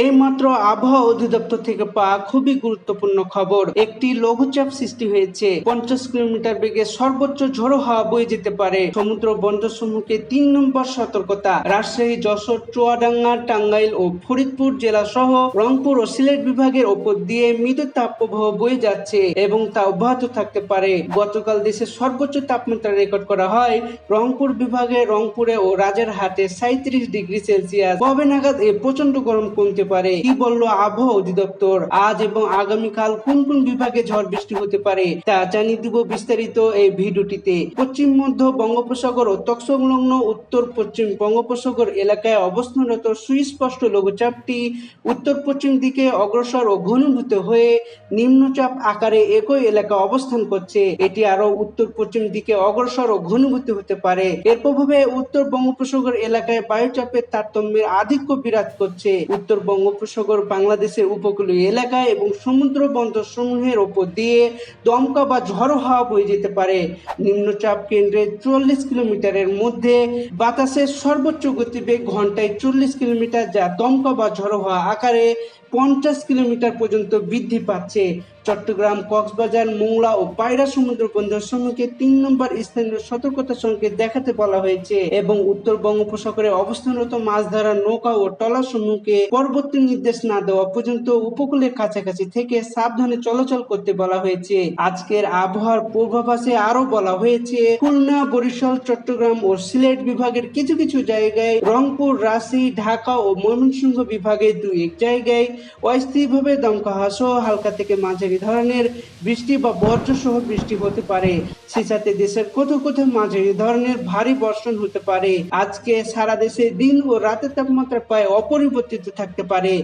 এই মাত্র আবহাওয়া অধিদপ্তর থেকে পাওয়া খুবই গুরুত্বপূর্ণ খবর, একটি লঘুচাপ সৃষ্টি হয়েছে। পঞ্চাশ কিলোমিটার বেগে সর্বোচ্চ ঝোড়ো হাওয়া বয়ে যেতে পারে। সমুদ্র বন্দর সমূহকে তিন নম্বর সতর্কতা, রাজশাহী, যশোর, চুয়াডাঙ্গা, টাঙ্গাইল ও ফরিদপুর জেলা সহ রংপুর ও সিলেট বিভাগের ওপর দিয়ে মৃদু তাপপ্রবাহ বয়ে যাচ্ছে এবং তা অব্যাহত থাকতে পারে। গতকাল দেশের সর্বোচ্চ তাপমাত্রা রেকর্ড করা হয় রংপুর বিভাগে, রংপুরে ও রাজারহাটে সাঁত্রিশ ডিগ্রি সেলসিয়াস। কবে নাগাদ এ প্রচণ্ড গরম কমতে পারে। কি বলল আবহাওয়া অধিদপ্তর? আজ এবং আগামীকাল কোন কোন বিভাগে ঝড় বৃষ্টি হতে পারে তা জানিয়ে দিব বিস্তারিত এই ভিডিওটিতে। পশ্চিম মধ্য বঙ্গোপসাগর ও তৎসংলগ্ন উত্তর পশ্চিম বঙ্গোপসাগর এলাকায় অবস্থানরত সুস্পষ্ট লঘুচাপটি উত্তর পশ্চিম দিকে অগ্রসর ও ঘনীভূত হয়ে নিম্নচাপ আকারে একই এলাকা অবস্থান করছে। এটি আরও উত্তর পশ্চিম দিকে অগ্রসর ও ঘনীভূত হতে পারে। এর প্রভাবে উত্তর বঙ্গোপসাগর এলাকায় বায়ুচাপের তারতম্যের আধিক্য বিরাজ করছে। উত্তর বঙ্গোপসাগর বাংলাদেশের উপকূলীয় এলাকায় এবং সমুদ্র বন্দর সমূহের ওপর দিয়ে দমকা বা ঝড়ো হাওয়া বয়ে যেতে পারে। নিম্নচাপ কেন্দ্রে চল্লিশ কিলোমিটারের মধ্যে বাতাসের সর্বোচ্চ গতিবেগ ঘন্টায় চল্লিশ কিলোমিটার, যা দমকা বা ঝড়ো হাওয়া আকারে পঞ্চাশ কিলোমিটার পর্যন্ত বৃদ্ধি পাচ্ছে। চট্টগ্রাম, কক্সবাজার, মোংলা ও পায়রা সমুদ্র বন্দর সমূহকে তিন নম্বর স্থানীয় সতর্কতা সংকেত দেখাতে বলা হয়েছে এবং উত্তর বঙ্গোপসাগরে অবস্থানরত মাছ ধরার নৌকা ও ট্রলার সমূহকে পরবর্তী নির্দেশ না দেওয়া পর্যন্ত উপকূলের কাছাকাছি থেকে সাবধানে চলাচল করতে বলা হয়েছে। আজকের আবহাওয়ার পূর্বাভাসে আরও বলা হয়েছে, খুলনা, বরিশাল, চট্টগ্রাম ও সিলেট বিভাগের কিছু কিছু জায়গায়, রংপুর, রাজশাহী, ঢাকা ও ময়মনসিংহ বিভাগের দুই এক জায়গায় অস্থায়ীভাবে দমকা সহ হালকা থেকে মাঝারি ধরনের বৃষ্টি বা বজ্র সহ বৃষ্টি হতে পারে। সেই দেশের কোথাও কোথাও মাঝারি ধরনের ভারী বর্ষণ হতে পারে। আজকে সারা দেশে দিন ও রাতের তাপমাত্রা প্রায় অপরিবর্তিত থাকতে পারে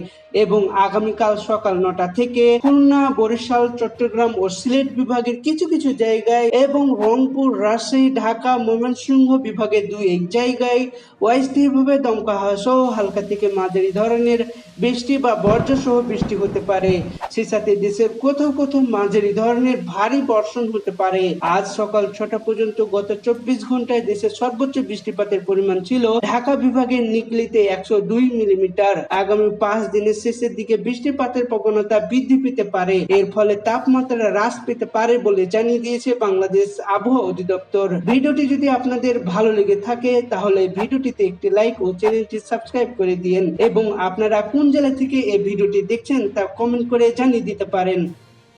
এবং আগামীকাল সকাল নটা থেকে খুলনা, বরিশাল, চট্টগ্রাম ও সিলেট বিভাগের কিছু কিছু জায়গায় এবং রংপুর, রাজশাহী, ঢাকা, ময়মনসিংহ বিভাগের দুই এক জায়গায় অস্থায়ীভাবে দমকা হাওয়া সহ হালকা থেকে মাঝারি ধরনের বৃষ্টি বা বজ্র সহ বৃষ্টি হতে পারে। সেই সাথে দেশের কোথাও কোথাও মাঝারি ধরনের ভারী বর্ষণ হতে পারে। আজ সকাল ছটা পর্যন্ত গত চব্বিশ ঘন্টায় দেশের সর্বোচ্চ বৃষ্টিপাতের পরিমাণ ছিল ঢাকা বিভাগের নিকলিতে একশো দুই মিলিমিটার। আগামী পাঁচ দিনের শেষের দিকে বৃষ্টিপাতের প্রবণতা বৃদ্ধি পেতে পারে। এর ফলে তাপমাত্রা হ্রাস পেতে পারে বলে জানিয়ে দিয়েছে বাংলাদেশ আবহাওয়া অধিদপ্তর। ভিডিওটি যদি আপনাদের ভালো লেগে থাকে, তাহলে ভিডিওটিতে একটি লাইক ও চ্যানেলটি সাবস্ক্রাইব করে দিন এবং আপনারা কোন জেলা থেকে এই ভিডিওটি দেখছেন তা কমেন্ট করে জানিয়ে দিতে পারেন।